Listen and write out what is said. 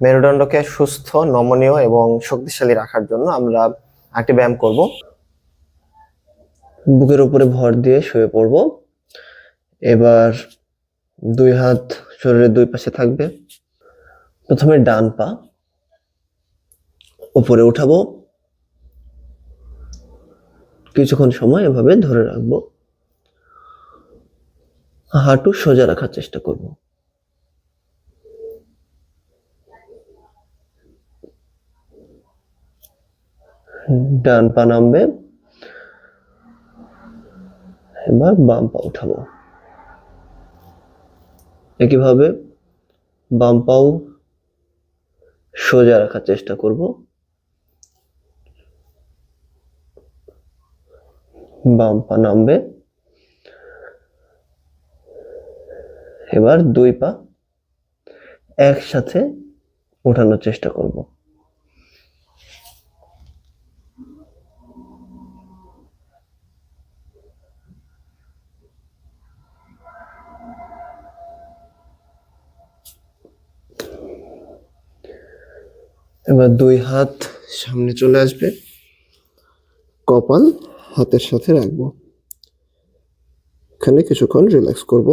মেরুদণ্ডকে সুস্থ, নমনীয় এবং শক্তিশালী রাখার জন্য আমরা একটি ব্যায়াম করব। বুকের উপরে ভর দিয়ে শুয়ে পড়ব। এবার দুই হাত শরীরের দুই পাশে থাকবে। প্রথমে ডান পা উপরে উঠাবো। কিছুক্ষণ সময় এভাবে ধরে রাখব। হাঁটু সোজা রাখার চেষ্টা করব। ডান পা নামবে। এবার বাম পা উঠাবো। একইভাবে বাম পাও সোজা রাখার চেষ্টা করব। বাম পা নামবে। এবার দুই পা একসাথে ওঠানোর চেষ্টা করব। এবার দুই হাত সামনে চলে আসবে। কপাল হাতের সাথে রাখব। এখানে কিছুক্ষণ রিল্যাক্স করব।